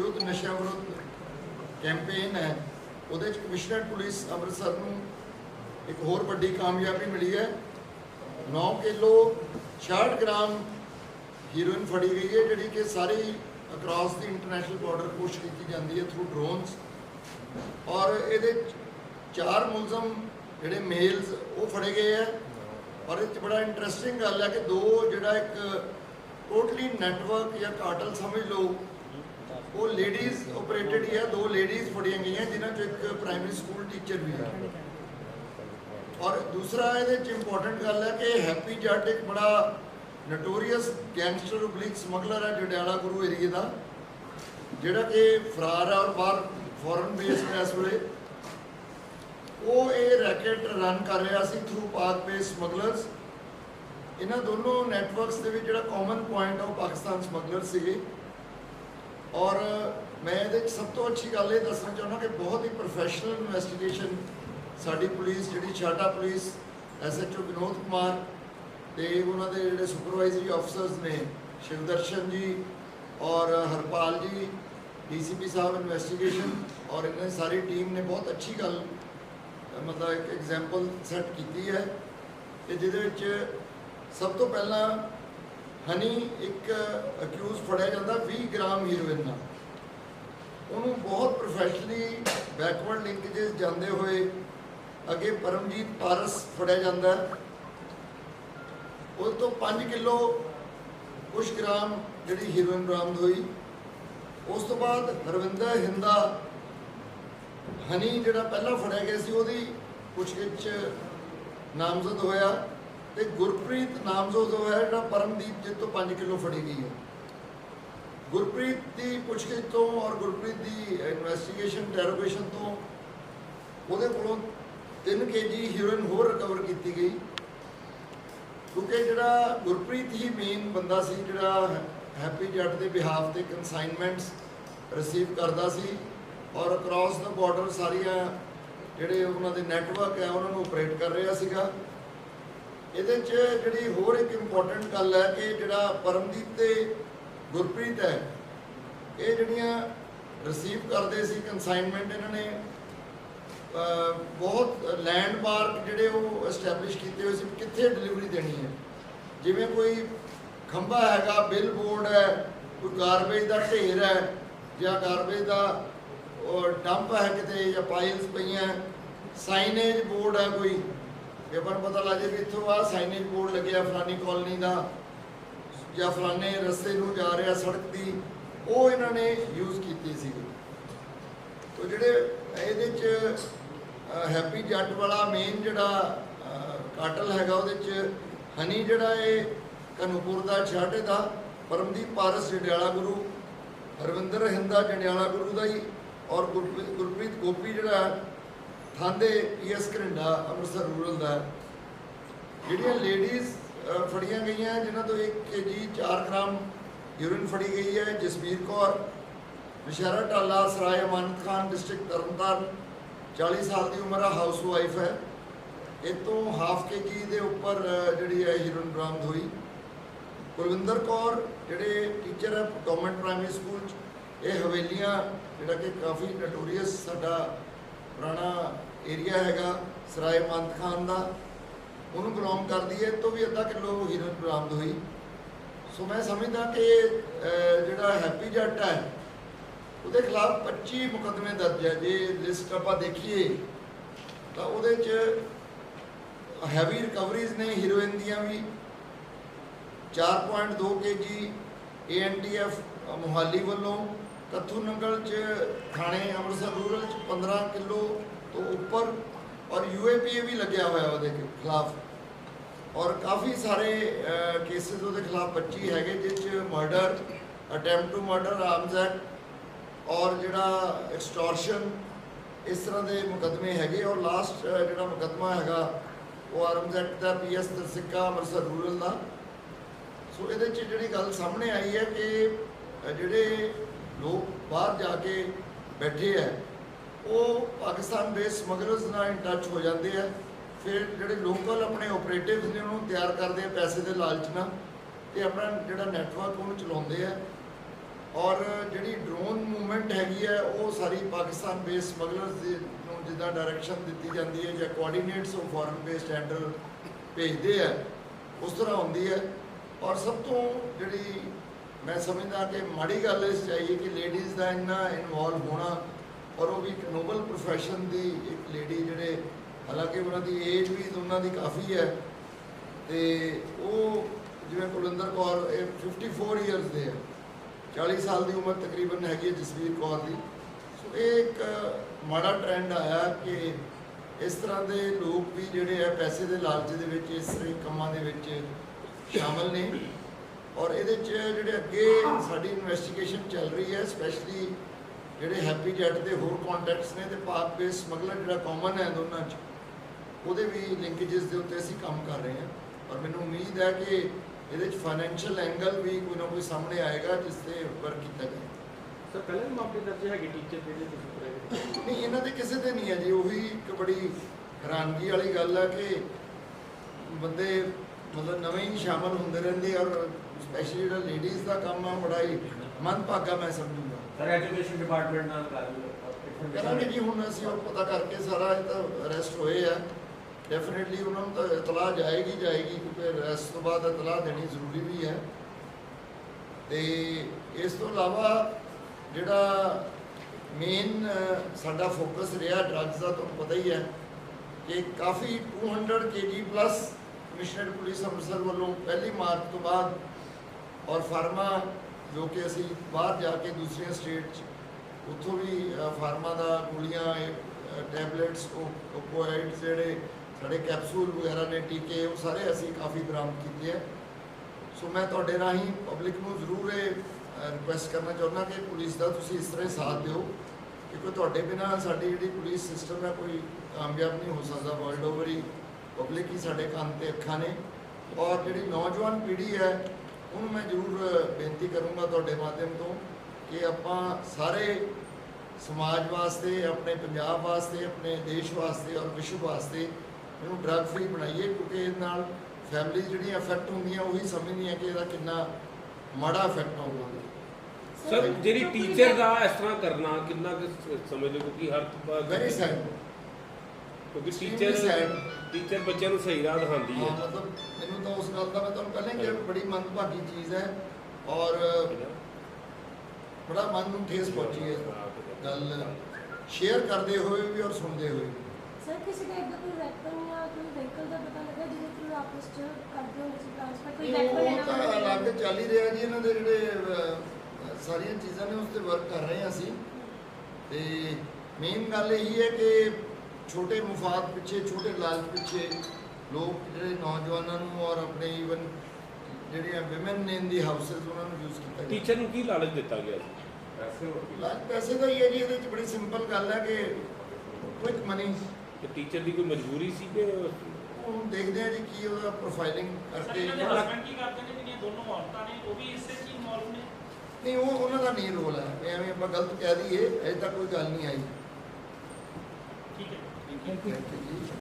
ਯੁੱਧ ਨਸ਼ਾ ਵਿਰੁੱਧ ਕੈਂਪੇਨ ਹੈ, ਉਹਦੇ ਚ ਕਮਿਸ਼ਨਰ ਪੁਲਿਸ ਅੰਮ੍ਰਿਤਸਰ ਨੂੰ ਇੱਕ ਹੋਰ ਵੱਡੀ ਕਾਮਯਾਬੀ ਮਿਲੀ ਹੈ। 9 ਕਿਲੋ 66 ਗ੍ਰਾਮ ਹੀਰੋਇਨ ਫੜੀ ਗਈ ਹੈ, ਜਿਹੜੀ ਕਿ ਸਾਰੀ ਅਕ੍ਰੋਸ ਦੀ ਇੰਟਰਨੈਸ਼ਨਲ ਬਾਰਡਰ ਪੁਸ਼ ਕੀਤੀ ਜਾਂਦੀ ਹੈ ਥਰੂ ਡਰੋਨਸ ਔਰ ਇਹਦੇ ਚਾਰ ਮੁਲਜ਼ਮ ਜਿਹੜੇ ਮੇਲਸ ਉਹ ਫੜੇ ਗਏ ਹੈ। ਔਰ ਇਹ 'ਚ ਬੜਾ ਇੰਟਰਸਟਿੰਗ ਗੱਲ ਹੈ ਕਿ ਦੋ ਜਿਹੜਾ ਇੱਕ ਟੋਟਲੀ ਨੈਟਵਰਕ ਜਾਂ ਕਾਰਟਲ ਸਮਝ ਲਓ ਉਹ ਲੇਡੀਜ਼ ਆਪਰੇਟਡ ਹੀ ਹੈ, ਦੋ ਲੇਡੀਜ਼ ਫੜੀਆਂ ਗਈਆਂ, ਜਿਨ੍ਹਾਂ ਚੋਂ ਇੱਕ ਪ੍ਰਾਇਮਰੀ ਸਕੂਲ ਟੀਚਰ ਵੀ ਆ ਔਰ ਦੂਸਰਾ ਇਹਦੇ ਚ ਇੰਪੋਰਟੈਂਟ ਗੱਲ ਹੈ ਕਿ ਹੈਪੀ ਜੱਟ ਇੱਕ ਬੜਾ ਨਟੋਰੀਅਸ ਗੈਂਗਸਟਰ ਉਬਲਿਕ ਸਮਗਲਰ ਹੈ ਜਡਿਆਲਾ ਗੁਰੂ ਏਰੀਏ ਦਾ, ਜਿਹੜਾ ਕਿ ਫਰਾਰ ਹੈ ਔਰ ਬਾਹਰ ਫੋਰਨ ਬੇਸਡ ਹੈ ਇਸ ਵੇਲੇ। ਉਹ ਇਹ ਰੈਕੇਟ ਰਨ ਕਰ ਰਿਹਾ ਸੀ ਥਰੂ ਪਾਕ ਬੇਸ ਸਮਗਲਰਸ ਇਹਨਾਂ ਦੋਨੋਂ ਨੈਟਵਰਕਸ ਦੇ ਵਿੱਚ ਜਿਹੜਾ ਕਾਮਨ ਪੁਆਇੰਟ ਆ ਉਹ ਪਾਕਿਸਤਾਨ ਸਮਗਲਰ ਸੀਗੇ। ਔਰ ਮੈਂ ਇਹਦੇ 'ਚ ਸਭ ਤੋਂ ਅੱਛੀ ਗੱਲ ਇਹ ਦੱਸਣਾ ਚਾਹੁੰਦਾ ਕਿ ਬਹੁਤ ਹੀ ਪ੍ਰੋਫੈਸ਼ਨਲ ਇਨਵੈਸਟੀਗੇਸ਼ਨ ਸਾਡੀ ਪੁਲਿਸ, ਜਿਹੜੀ ਛਾਟਾ ਪੁਲਿਸ ਐਸਐਚਓ ਵਿਨੋਦ ਕੁਮਾਰ ਤੇ ਉਹਨਾਂ ਦੇ ਜਿਹੜੇ ਸੁਪਰਵਾਈਜ਼ਰੀ ਆਫਸਰਸ ਨੇ, ਸ਼ਿਵਦਰਸ਼ਨ ਜੀ ਔਰ ਹਰਪਾਲ ਜੀ ਡੀਸੀਪੀ ਸਾਹਿਬ ਇਨਵੈਸਟੀਗੇਸ਼ਨ ਔਰ ਇਹਨਾਂ ਦੀ ਸਾਰੀ ਟੀਮ ਨੇ ਬਹੁਤ ਅੱਛੀ ਗੱਲ, ਮਤਲਬ ਇੱਕ ਐਗਜ਼ਾਮਪਲ ਸੈੱਟ ਕੀਤੀ ਹੈ ਤੇ ਜਿਹਦੇ ਵਿੱਚ ਸਭ ਤੋਂ ਪਹਿਲਾਂ ਹਨੀ ਇੱਕ ਅਕਿਊਜ਼ ਫੜਿਆ ਜਾਂਦਾ 20 ਗ੍ਰਾਮ ਹੀਰੋਇਨ ਨਾਲ। ਉਹਨੂੰ ਬਹੁਤ ਪ੍ਰੋਫੈਸ਼ਨਲੀ ਬੈਕਵਰਡ ਲਿੰਕੇजेस ਜਾਂਦੇ ਹੋਏ ਅੱਗੇ ਪਰਮਜੀਤ ਪਾਰਸ ਫੜਿਆ ਜਾਂਦਾ। ਹੈ। ਉਹ ਤੋਂ 5 ਕਿਲੋ ਕੁਛ ਗ੍ਰਾਮ ਜਿਹੜੀ ਹੀਰੋਇਨ ਬਰਾਮਦ ਹੋਈ। ਉਸ ਤੋਂ ਬਾਅਦ ਹਰਵਿੰਦਰ ਹਿੰਦਾ, ਹਨੀ ਜਿਹੜਾ ਪਹਿਲਾਂ ਫੜਿਆ ਗਿਆ ਸੀ ਉਹਦੀ ਪੁੱਛਗਿੱਛ ਨਾਮਜ਼ਦ ਹੋਇਆ। ਤੇ ਗੁਰਪ੍ਰੀਤ ਨਾਮਜ਼ਦ ਹੋਇਆ ਜਿਹੜਾ ਪਰਮਦੀਪ ਜੀ ਤੋਂ 5 ਕਿਲੋ ਫੜੀ ਗਈ ਹੈ। ਗੁਰਪ੍ਰੀਤ ਦੀ ਪੁੱਛਗਿੱਛ ਤੋਂ ਔਰ ਗੁਰਪ੍ਰੀਤ ਦੀ ਇਨਵੈਸਟੀਗੇਸ਼ਨ ਇੰਟਰੋਗੇਸ਼ਨ ਤੋਂ ਉਹਦੇ ਕੋਲੋਂ 3 ਕੇਜੀ ਹੀਰੋਇਨ ਹੋਰ ਰਿਕਵਰ ਕੀਤੀ ਗਈ। ਕਿਉਂਕਿ ਜਿਹੜਾ ਗੁਰਪ੍ਰੀਤ ਹੀ ਮੇਨ ਬੰਦਾ ਸੀ, ਜਿਹੜਾ ਹੈਪੀ ਜੱਟ ਦੇ ਬਿਹਾਫ ਤੇ ਕਨਸਾਈਨਮੈਂਟਸ ਰਿਸੀਵ ਕਰਦਾ ਸੀ ਔਰ ਅਕ੍ਰੋਸ ਦਾ ਬਾਰਡਰ ਸਾਰੀਆਂ ਜਿਹੜੇ ਉਹਨਾਂ ਦੇ ਨੈਟਵਰਕ ਹੈ, ਉਹਨਾਂ ਨੂੰ ਆਪਰੇਟ ਕਰ ਰਿਹਾ ਸੀਗਾ। ਇਹਦੇ 'ਚ ਜਿਹੜੀ ਹੋਰ ਇੱਕ ਇੰਪੋਰਟੈਂਟ ਗੱਲ ਹੈ ਕਿ ਜਿਹੜਾ ਪਰਮਦੀਪ ਤੇ ਗੁਰਪ੍ਰੀਤ ਹੈ, ਇਹ ਜਿਹੜੀਆਂ ਰਿਸੀਵ ਕਰਦੇ ਸੀ ਕਨਸਾਈਨਮੈਂਟ ਇਹਨਾਂ ਨੇ ਬਹੁਤ ਲੈਂਡਮਾਰਕ ਜਿਹੜੇ ਉਹ ਐਸਟੈਬਲਿਸ਼ ਕੀਤੇ ਹੋਏ ਸੀ ਕਿੱਥੇ ਡਿਲੀਵਰੀ ਦੇਣੀ ਹੈ। ਜਿਵੇਂ ਕੋਈ ਖੰਭਾ ਹੈਗਾ ਬਿਲ ਬੋਰਡ ਹੈ, ਕੋਈ ਗਾਰਬੇਜ ਦਾ ਢੇਰ ਹੈ, ਜਾਂ ਗਾਰਬੇਜ ਦਾ ਡੰਪ ਹੈ ਕਿਤੇ ਜਾਂ ਪਾਈਲਸ ਪਈਆਂ ਸਾਈਨੇਜ ਬੋਰਡ ਹੈ ਕੋਈ ਜੇ ਆਪਾਂ ਨੂੰ ਪਤਾ ਲੱਗ ਜਾਏ ਵੀ ਇੱਥੋਂ ਆ ਸਾਈਨੇਜ ਬੋਰਡ ਲੱਗਿਆ ਫਲਾਨੀ ਕਾਲਨੀ ਦਾ, ਜਾਂ ਫਲਾਨੇ ਰਸਤੇ ਨੂੰ ਜਾ ਰਿਹਾ ਸੜਕ ਦੀ, ਉਹ ਇਹਨਾਂ ਨੇ ਯੂਜ਼ ਕੀਤੀ ਸੀਗੀ। ਤੋ ਜਿਹੜੇ ਇਹਦੇ ਚ ਹੈਪੀ ਜੱਟ ਵਾਲਾ ਮੇਨ ਜਿਹੜਾ ਕਾਟਲ ਹੈਗਾ ਉਹਦੇ ਚ ਹਨੀ ਜਿਹੜਾ ਇਹ ਕਨੂਪੁਰ ਦਾ ਛਾਟੇ ਦਾ ਪਰਮਦੀਪ ਪਾਰਸ ਜੰਡਿਆਲਾ ਗੁਰੂ, ਹਰਵਿੰਦਰ ਹਿੰਦਾ ਜੰਡਿਆਲਾ ਗੁਰੂ ਦਾ ਹੀ, ਔਰ ਗੁਰਪ੍ਰੀਤ ਗੁਰਪ੍ਰੀਤ ਗੋਪੀ ਜਿਹੜਾ ਥਾਂਦੇ ਪੀਐਸ ਘਰਿੰਡਾ, ਅੰਮ੍ਰਿਤਸਰ ਰੂਰਲ ਦਾ। ਜਿਹੜੀਆਂ ਲੇਡੀਜ਼ ਫੜੀਆਂ ਗਈਆਂ, ਜਿਨ੍ਹਾਂ ਤੋਂ 1 ਕੇਜੀ 4 ਗ੍ਰਾਮ ਯੂਰਿਨ ਫੜੀ ਗਈ ਹੈ, ਜਸਵੀਰ ਕੌਰ ਨਸ਼ਹਿਰਾ ਟਾਲਾ, ਸਰਾਏ ਅਮਾਨਤ ਖਾਨ ਡਿਸਟ੍ਰਿਕਟ ਤਰਨਤਾਰਨ 40 ਸਾਲ ਦੀ ਉਮਰ ਆ ਹਾਊਸ ਵਾਈਫ ਹੈ। ਇਹ ਤੋਂ ਹਾਫ ਕੇਜੀ ਦੇ ਉੱਪਰ ਜਿਹੜੀ ਹੈ ਹੀਰੋਇਨ ਬਰਾਮਦ ਹੋਈ। ਕੁਲਵਿੰਦਰ ਕੌਰ, ਜਿਹੜੇ ਟੀਚਰ ਹੈ ਗਵਰਨਮੈਂਟ ਪ੍ਰਾਇਮਰੀ ਸਕੂਲ ਚ, ਇਹ ਹਵੇਲੀਆਂ, ਜਿਹੜਾ ਕਿ ਕਾਫੀ ਨਟੋਰੀਅਸ ਸਾਡਾ ਪੁਰਾਣਾ ਏਰੀਆ ਹੈਗਾ ਸਰਾਏ ਮੰਤ ਖਾਨ ਦਾ। ਉਹਨੂੰ ਬਿਲੋਂਗ ਕਰਦੀ ਹੈ, ਇਹ ਤੋਂ ਵੀ ਅੱਧਾ ਕਿਲੋ ਹੀਰੋਇਨ ਬਰਾਮਦ ਹੋਈ। ਸੋ ਮੈਂ ਸਮਝਦਾ ਕਿ ਜਿਹੜਾ ਹੈਪੀ ਜੱਟ ਹੈ, ਉਹਦੇ ਖਿਲਾਫ 25 ਮੁਕੱਦਮੇ ਦਰਜ ਹੈ। ਜੇ ਲਿਸਟ ਆਪਾਂ ਦੇਖੀਏ, ਤਾਂ ਉਹਦੇ ਚ ਹੈਵੀ ਰਿਕਵਰੀਜ਼ ਨੇ ਹੀਰੋਇਨ ਦੀਆਂ ਵੀ। 4.2 ਕੇਜੀ ਏਐਨਡੀਐਫ ਮੋਹਾਲੀ ਵੱਲੋਂ ਕੱਥੂ ਨੰਗਲ ਚ ਥਾਣੇ ਅੰਮ੍ਰਿਤਸਰ ਰੂਰਲ ਚ 15 ਕਿਲੋ ਤੋਂ ਉੱਪਰ ਔਰ ਯੂਏਪੀਏ ਵੀ ਲੱਗਿਆ ਹੋਇਆ ਉਹਦੇ ਖਿਲਾਫ। ਔਰ ਕਾਫੀ ਸਾਰੇ ਕੇਸਿਸ ਉਹਦੇ ਖਿਲਾਫ 25 ਹੈਗੇ, ਜਿਸ ਚ murder attempt to murder arms act ਔਰ ਜਿਹੜਾ ਐਕਸਟੋਰਸ਼ਨ ਇਸ ਤਰ੍ਹਾਂ ਦੇ ਮੁਕੱਦਮੇ ਹੈਗੇ। ਔਰ ਲਾਸਟ ਜਿਹੜਾ ਮੁਕੱਦਮਾ ਹੈਗਾ, ਉਹ ਆਰਮਸ ਐਕਟ ਦਾ ਪੀਐਸ ਦਰਸਿੱਕਾ ਅੰਮ੍ਰਿਤਸਰ ਰੂਰਲ ਦਾ। ਸੋ ਇਹਦੇ 'ਚ ਜਿਹੜੀ ਗੱਲ ਸਾਹਮਣੇ ਆਈ ਹੈ ਕਿ ਜਿਹੜੇ ਲੋਕ ਬਾਹਰ ਜਾ ਕੇ ਬੈਠੇ ਹੈ ਉਹ ਪਾਕਿਸਤਾਨ ਬੇਸ ਸਮਗਲਰਸ ਨਾਲ ਇਨ ਟੱਚ ਹੋ ਜਾਂਦੇ ਆ। ਫਿਰ ਜਿਹੜੇ ਲੋਕਲ ਆਪਣੇ ਆਪਰੇਟਿਵਸ ਨੇ, ਉਹਨੂੰ ਤਿਆਰ ਕਰਦੇ ਆ ਪੈਸੇ ਦੇ ਲਾਲਚ ਨਾਲ ਤੇ ਆਪਣਾ ਜਿਹੜਾ ਨੈਟਵਰਕ ਉਹਨੂੰ ਚਲਾਉਂਦੇ ਆ। ਔਰ ਜਿਹੜੀ ਡਰੋਨ ਮੂਵਮੈਂਟ ਹੈਗੀ ਹੈ ਉਹ ਸਾਰੀ ਪਾਕਿਸਤਾਨ ਬੇਸ ਸਮਗਲਰਸ ਦੇ ਨੂੰ ਜਿੱਦਾਂ ਡਾਇਰੈਕਸ਼ਨ ਦਿੱਤੀ ਜਾਂਦੀ ਹੈ ਜਾਂ ਕੋਆਰਡੀਨੇਟਸ ਉਹ ਫੋਰਨ ਬੇਸਡ ਹੈਂਡਲ ਭੇਜਦੇ ਆ, ਉਸ ਤਰ੍ਹਾਂ ਹੁੰਦੀ ਹੈ। ਔਰ ਸਭ ਤੋਂ ਜਿਹੜੀ ਮੈਂ ਸਮਝਦਾ ਕਿ ਮਾੜੀ ਗੱਲ ਇਸ ਚਾਹੀਏ ਕਿ ਲੇਡੀਜ਼ ਦਾ ਇੰਨਾ ਇਨਵੋਲਵ ਹੋਣਾ ਔਰ ਉਹ ਵੀ ਇੱਕ ਨੋਬਲ ਪ੍ਰੋਫੈਸ਼ਨ ਦੀ ਇੱਕ ਲੇਡੀ ਜਿਹੜੇ, ਹਾਲਾਂਕਿ ਉਹਨਾਂ ਦੀ ਏਜ ਵੀ ਉਹਨਾਂ ਦੀ ਕਾਫੀ ਹੈ, ਤੇ ਉਹ ਜਿਵੇਂ ਕੁਲਿੰਦਰ ਕੌਰ ਇਹ 54 ਇਅਰਸ ਦੇ ਹੈ 40 ਸਾਲ ਦੀ ਉਮਰ ਤਕਰੀਬਨ ਹੈਗੀ ਹੈ ਜਸਵੀਰ ਕੌਰ ਦੀ। ਸੋ ਇਹ ਇੱਕ ਮਾੜਾ ਟ੍ਰੈਂਡ ਆਇਆ ਕਿ ਇਸ ਤਰ੍ਹਾਂ ਦੇ ਲੋਕ ਵੀ ਜਿਹੜੇ ਆ ਪੈਸੇ ਦੇ ਲਾਲਚ ਦੇ ਵਿੱਚ, ਇਸ ਤਰ੍ਹਾਂ ਕੰਮਾਂ ਦੇ ਵਿੱਚ ਸ਼ਾਮਲ ਨੇ। ਔਰ ਇਹਦੇ 'ਚ ਜਿਹੜੇ ਅੱਗੇ ਸਾਡੀ ਇਨਵੈਸਟੀਗੇਸ਼ਨ ਚੱਲ ਰਹੀ ਹੈ ਸਪੈਸ਼ਲੀ ਜਿਹੜੇ ਹੈਪੀ ਜੈਟ ਦੇ ਹੋਰ ਕੰਟੈਕਟਸ ਨੇ ਤੇ ਪਾਕ ਬੇਸ ਸਮਗਲਰ ਜਿਹੜਾ ਕਾਮਨ ਹੈ ਦੋਨਾਂ 'ਚ ਉਹਦੇ ਵੀ ਲਿੰਕੇजेस ਦੇ ਉੱਤੇ ਅਸੀਂ ਕੰਮ ਕਰ ਰਹੇ ਹਾਂ। ਔਰ ਮੈਨੂੰ ਉਮੀਦ ਹੈ ਕਿ ਇਹਦੇ 'ਚ ਫਾਈਨੈਂਸ਼ੀਅਲ ਐਂਗਲ ਵੀ ਕੋਈ ਨਾ ਕੋਈ ਸਾਹਮਣੇ ਆਏਗਾ ਜਿਸ ਤੇ ਵਰਕ ਕੀਤਾ ਜਾਏ। ਸਰ ਪਹਿਲਾਂ ਮਾਮਲੇ ਦਰਜ ਹੈਗੇ ਟੀਚਰ ਜਿਹੜੇ ਤੁਸੀਂ ਨਹੀਂ ਇਹਨਾਂ ਦੇ ਕਿਸੇ ਤੇ ਨਹੀਂ ਹੈ ਜੀ ਉਹੀ ਇੱਕ ਬੜੀ ਹੈਰਾਨਗੀ ਵਾਲੀ ਗੱਲ ਹੈ ਕਿ ਬੰਦੇ ਮਤਲਬ ਨਵੇਂ ਹੀ ਸ਼ਾਮਲ ਹੁੰਦੇ ਰਹਿੰਦੇ ਔਰ ਸਪੈਸ਼ਲੀ ਜਿਹੜਾ ਲੇਡੀਜ਼ ਦਾ ਕੰਮ ਆ ਬੜਾ ਹੀ ਮੰਦਭਾਗਾ ਮੈਂ ਸਮਝੂਗਾ। ਸਰ ਐਜੂਕੇਸ਼ਨ ਡਿਪਾਰਟਮੈਂਟ ਨਾਲ ਕਰ ਕਰਾਂਗੇ ਜੀ ਹੁਣ ਅਸੀਂ ਉਹ ਪਤਾ ਕਰਕੇ ਸਾਰਾ ਇਹ ਤਾਂ ਅਰੈਸਟ ਹੋਏ ਆ। ਡੈਫੀਨਿਟਲੀ ਉਹਨਾਂ ਨੂੰ ਤਾਂ ਇਤਲਾਹ ਜਾਏਗੀ ਜਾਏਗੀ ਕਿਉਂਕਿ ਅਰੈਸਟ ਤੋਂ ਬਾਅਦ ਇਤਲਾਹ ਦੇਣੀ ਜ਼ਰੂਰੀ ਵੀ ਹੈ। ਤੇ ਇਸ ਤੋਂ ਇਲਾਵਾ ਜਿਹੜਾ ਮੇਨ ਸਾਡਾ ਫੋਕਸ ਰਿਹਾ ਡਰੱਗਸ ਦਾ ਤੁਹਾਨੂੰ ਪਤਾ ਹੀ ਹੈ ਕਿ ਕਾਫੀ 200 KG plus commissioner police Amritsar ਵੱਲੋਂ ਪਹਿਲੀ ਮਾਰਚ ਤੋਂ ਬਾਅਦ ਔਰ ਫਾਰਮਾ ਜੋ ਕਿ ਅਸੀਂ ਬਾਹਰ ਜਾ ਕੇ ਦੂਸਰੀਆਂ ਸਟੇਟ 'ਚ ਉੱਥੋਂ ਵੀ ਅ, ਫਾਰਮਾ ਦਾ ਗੋਲੀਆਂ ਟੈਬਲੇਟਸ ਓਪੋਇਡਸ ਜਿਹੜੇ ਸਾਡੇ ਕੈਪਸੂਲ ਵਗੈਰਾ ਨੇ ਟੀਕੇ ਉਹ ਸਾਰੇ ਅਸੀਂ ਕਾਫੀ ਬਰਾਮਦ ਕੀਤੇ ਹੈ ਸੋ ਮੈਂ ਤੁਹਾਡੇ ਰਾਹੀਂ ਪਬਲਿਕ ਨੂੰ ਜ਼ਰੂਰ ਇਹ ਰਿਕੁਐਸਟ ਕਰਨਾ ਚਾਹੁੰਦਾ ਕਿ ਪੁਲਿਸ ਦਾ ਤੁਸੀਂ ਇਸ ਤਰ੍ਹਾਂ ਹੀ ਸਾਥ ਦਿਓ ਕਿਉਂਕਿ ਤੁਹਾਡੇ ਬਿਨਾ ਸਾਡੀ ਜਿਹੜੀ ਪੁਲਿਸ ਸਿਸਟਮ ਹੈ ਕੋਈ ਕਾਮਯਾਬ ਨਹੀਂ ਹੋ ਸਕਦਾ। ਵਰਲਡ ਓਵਰ ਹੀ ਪਬਲਿਕ ਹੀ ਸਾਡੇ ਕੰਨ ਤੇ ਅੱਖਾਂ ਨੇ। ਔਰ ਜਿਹੜੀ ਨੌਜਵਾਨ ਪੀੜ੍ਹੀ ਹੈ ਉਹਨੂੰ ਮੈਂ ਜ਼ਰੂਰ ਬੇਨਤੀ ਕਰੂੰਗਾ ਤੁਹਾਡੇ ਮਾਧਿਅਮ ਤੋਂ ਕਿ ਆਪਾਂ ਸਾਰੇ ਸਮਾਜ ਵਾਸਤੇ ਆਪਣੇ ਪੰਜਾਬ ਵਾਸਤੇ ਆਪਣੇ ਦੇਸ਼ ਵਾਸਤੇ ਔਰ ਵਿਸ਼ਵ ਵਾਸਤੇ ਇਹਨੂੰ ਡਰੱਗ ਫ੍ਰੀ ਬਣਾਈਏ ਕਿਉਂਕਿ ਇਹਦੇ ਨਾਲ ਫੈਮਿਲੀ ਜਿਹੜੀਆਂ ਅਫੈਕਟ ਹੁੰਦੀਆਂ ਉਹੀ ਸਮਝਦੀਆਂ ਕਿ ਇਹਦਾ ਕਿੰਨਾ ਮਾੜਾ ਇਫੈਕਟ ਆਊਗਾ। ਸਰ ਜਿਹੜੀ ਟੀਚਰ ਦਾ ਇਸ ਤਰ੍ਹਾਂ ਕਰਨਾ ਕਿੰਨਾ ਕੁ ਸਮਝਦੇ ਕਿਉਂਕਿ ਹਰ ਵੈਰੀ ਸੈਡ ਕਿਉਂਕਿ ਟੀਚਰ। ਟੀਚਰ ਬੱਚਿਆਂ ਨੂੰ ਸਹੀ ਰਾਹ ਦਿਖਾਉਂਦੀ ਹਾਂ। ਮਤਲਬ ਮੈਨੂੰ ਤਾਂ ਉਸ ਗੱਲ ਦਾ ਮੈਂ ਤੁਹਾਨੂੰ ਪਹਿਲਾਂ ਵੀ ਬੜੀ ਮੰਦਭਾਗੀ ਚੀਜ਼ ਹੈ ਔਰ ਬੜਾ ਮਨ ਨੂੰ ਠੇਸ ਪਹੁੰਚੀ ਹੈ। ਗੱਲ ਸ਼ੇਅਰ ਕਰਦੇ ਹੋਏ ਵੀ ਔਰ ਸੁਣਦੇ ਹੋਏ ਸਰ ਕਿਸੇ ਦਾ ਇਦਾਂ ਕੋਈ ਵੈਪਨ ਜਾਂ ਕੋਈ ਵਹੀਕਲ ਦਾ ਪਤਾ ਲੱਗਾ ਜਿਹਦੇ ਥਰੂ ਆਪਸ ਚ ਕਰਦੇ ਹੋ ਤੁਸੀਂ ਟ੍ਰਾਂਸਫਰ ਕੋਈ ਵੈਪਨ ਉਹ ਤਾਂ ਅਲੱਗ ਚੱਲ ਹੀ ਰਿਹਾ ਜੀ ਇਹਨਾਂ ਦੇ ਜਿਹੜੇ ਸਾਰੀਆਂ ਚੀਜ਼ਾਂ ਨੇ ਉਸ ਤੇ ਵਰਕ ਕਰ ਰਹੇ ਹਾਂ ਅਸੀਂ। ਤੇ ਮੇਨ ਗੱਲ ਇਹੀ ਹੈ ਕਿ ਛੋਟੇ ਮੁਫਾਦ ਪਿੱਛੇ ਛੋਟੇ ਲਾਲਚ ਪਿੱਛੇ ਲੋਕ ਜਿਹੜੇ ਨੌਜਵਾਨਾਂ ਨੂੰ ਔਰ ਆਪਣੇ ਈਵਨ ਜਿਹੜੀਆਂ ਔਮਨ ਨੇ ਦੀ ਹਾਊਸਸ ਉਹਨਾਂ ਨੂੰ ਯੂਜ਼ ਕੀਤਾ ਗਿਆ। ਟੀਚਰ ਨੂੰ ਕੀ ਲਾਲਚ ਦਿੱਤਾ ਗਿਆ ਸੀ? ਪੈਸੇ ਹੋਰ ਕੀ ਲਾਲਚ ਪੈਸੇ ਦਾ ਹੀ ਹੈ ਜੀ ਇਹਦੇ ਵਿੱਚ ਬੜੀ ਸਿੰਪਲ ਗੱਲ ਹੈ ਕਿ ਕੁਇਕ ਮਨੀ ਤੇ ਟੀਚਰ ਦੀ ਕੋਈ ਮਜਬੂਰੀ ਸੀ ਕਿ ਹੁਣ ਦੇਖਦੇ ਹਾਂ ਜੀ ਕੀ ਉਹਦਾ ਪ੍ਰੋਫਾਈਲਿੰਗ ਕਰਕੇ ਇਹਨਾਂ ਦੇ ਹਸਬੰਡ ਕੀ ਕਰਦੇ ਨੇ ਜਿਹੜੀਆਂ ਦੋਨੋਂ ਔਰਤਾਂ ਨੇ ਉਹ ਵੀ ਇਸੇ 'ਚ ਹੀ ਇਨਵੋਲਵ ਨੇ? ਨਹੀਂ ਉਹ ਉਹਨਾਂ ਦਾ ਨਹੀਂ ਰੋਲ ਹੈ। ਐਵੇਂ ਆਪਾਂ ਗਲਤ ਕਹਿ ਦਈਏ ਅਜੇ ਤੱਕ ਕੋਈ ਗੱਲ ਨਹੀਂ ਆਈ। 也可以